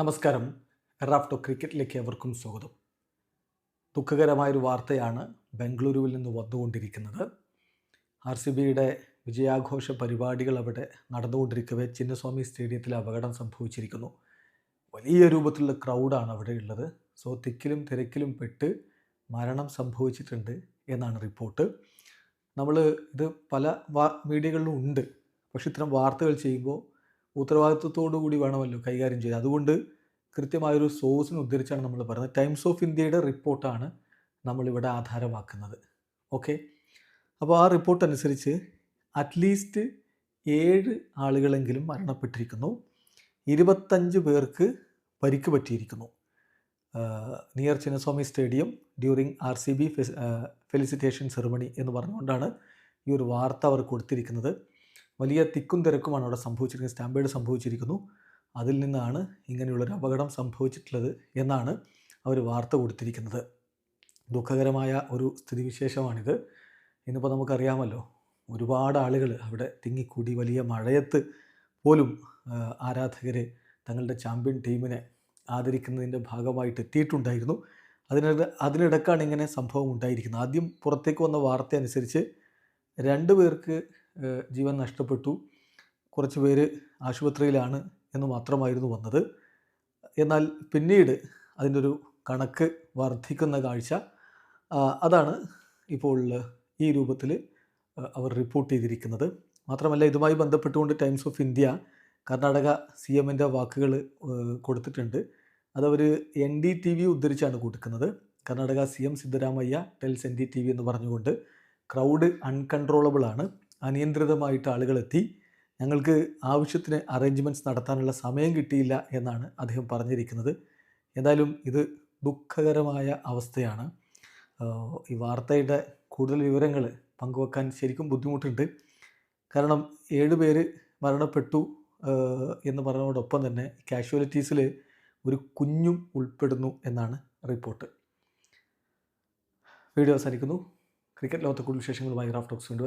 നമസ്കാരം. റാഫ്റ്റോ ക്രിക്കറ്റിലേക്ക് എവർക്കും സ്വാഗതം. ദുഃഖകരമായൊരു വാർത്തയാണ് ബംഗളൂരുവിൽ നിന്ന് വന്നുകൊണ്ടിരിക്കുന്നത്. ആർ സി ബിയുടെ വിജയാഘോഷ പരിപാടികൾ അവിടെ നടന്നുകൊണ്ടിരിക്കവേ ചിന്നസ്വാമി സ്റ്റേഡിയത്തിൽ അപകടം സംഭവിച്ചിരിക്കുന്നു. വലിയ രൂപത്തിലുള്ള ക്രൗഡാണ് അവിടെ ഉള്ളത് സോ തിക്കിലും തിരക്കിലും പെട്ട് മരണം സംഭവിച്ചിട്ടുണ്ട് എന്നാണ് റിപ്പോർട്ട്. നമ്മൾ ഇത് പല മീഡിയകളിലും ഉണ്ട്. പക്ഷെ ഇത്തരം വാർത്തകൾ ചെയ്യുമ്പോൾ ഉത്തരവാദിത്വത്തോടു കൂടി വേണമല്ലോ കൈകാര്യം ചെയ്ത് അതുകൊണ്ട് കൃത്യമായൊരു സോഴ്സിന് ഉദ്ധരിച്ചാണ് നമ്മൾ പറയുന്നത്. ടൈംസ് ഓഫ് ഇന്ത്യയുടെ റിപ്പോർട്ടാണ് നമ്മളിവിടെ ആധാരമാക്കുന്നത്. ഓക്കെ അപ്പോൾ ആ റിപ്പോർട്ട് അനുസരിച്ച് അറ്റ്ലീസ്റ്റ് ഏഴ് ആളുകളെങ്കിലും മരണപ്പെട്ടിരിക്കുന്നു. ഇരുപത്തഞ്ച് പേർക്ക് പരിക്ക് പറ്റിയിരിക്കുന്നു. Near Chinnaswamy stadium during R C B felicitation ceremony എന്ന് പറഞ്ഞുകൊണ്ടാണ് ഈ ഒരു വാർത്ത അവർ കൊടുത്തിരിക്കുന്നത്. വലിയ തിക്കും തിരക്കുമാണ് അവിടെ സംഭവിച്ചിരിക്കുന്നത് സ്റ്റാമ്പേഡ് സംഭവിച്ചിരിക്കുന്നു. അതിൽ നിന്നാണ് ഇങ്ങനെയുള്ളൊരു അപകടം സംഭവിച്ചിട്ടുള്ളത് എന്നാണ് അവർ വാർത്ത കൊടുത്തിരിക്കുന്നത്. ദുഃഖകരമായ ഒരു സ്ഥിതിവിശേഷമാണിത്. ഇന്നിപ്പോൾ നമുക്കറിയാമല്ലോ ഒരുപാട് ആളുകൾ അവിടെ തിങ്ങിക്കൂടി വലിയ മഴയത്ത് പോലും ആരാധകർ തങ്ങളുടെ ചാമ്പ്യൻ ടീമിനെ ആദരിക്കുന്നതിന്റെ ഭാഗമായിട്ട് എത്തിയിട്ടുണ്ടായിരുന്നു. അതിനിടെ അതിനിടക്കാണ് ഇങ്ങനെ സംഭവം ഉണ്ടായിരിക്കുന്നത്. ആദ്യം പുറത്തേക്ക് വന്ന വാർത്ത അനുസരിച്ച് രണ്ട് പേർക്ക് ജീവൻ നഷ്ടപ്പെട്ടു. കുറച്ച് പേര് ആശുപത്രിയിലാണ് എന്ന് മാത്രമായിരുന്നു വന്നത്. എന്നാൽ പിന്നീട് അതിന്റെ ഒരു കണക്ക് വർദ്ധിക്കുന്ന കാഴ്ച അതാണ് ഇപ്പോൾ ഈ രൂപത്തിൽ അവർ റിപ്പോർട്ട് ചെയ്തിരിക്കുന്നത്. മാത്രമല്ല ഇതുമായി ബന്ധപ്പെട്ടുകൊണ്ട് Times of India Karnataka C എമ്മിന്റെ വാക്കുകൾ കൊടുത്തിട്ടുണ്ട്. അതവർ എൻ ഡി ടി വി ഉദ്ധരിച്ചാണ് കൊടുക്കുന്നത്. Karnataka C M Siddaramaiah tells N D T V എന്ന് പറഞ്ഞുകൊണ്ട് ക്രൗഡ് അൺകൺട്രോളബിൾ ആണ് അനിയന്ത്രിതമായിട്ട് ആളുകളെത്തി. ഞങ്ങൾക്ക് ആവശ്യത്തിന് അറേഞ്ച്മെന്റ്സ് നടത്താനുള്ള സമയം കിട്ടിയില്ല എന്നാണ് അദ്ദേഹം പറഞ്ഞിരിക്കുന്നത്. എന്തായാലും ഇത് ദുഃഖകരമായ അവസ്ഥയാണ്. ഈ വാർത്തയുടെ കൂടുതൽ വിവരങ്ങൾ പങ്കുവെക്കാൻ ശരിക്കും ബുദ്ധിമുട്ടുണ്ട്. കാരണം ഏഴ് പേര് മരണപ്പെട്ടു എന്ന് പറഞ്ഞതോടൊപ്പം തന്നെ കാഷ്വാലിറ്റീസിൽ ഒരു കുഞ്ഞും ഉൾപ്പെടുന്നു എന്നാണ് റിപ്പോർട്ട്. വീഡിയോ അവസാനിക്കുന്നു. ക്രിക്കറ്റ് ലോകത്തെ കൂടുതൽ വിശേഷങ്ങളുമായി റാഫ് ടോക്സ് വീണ്ടും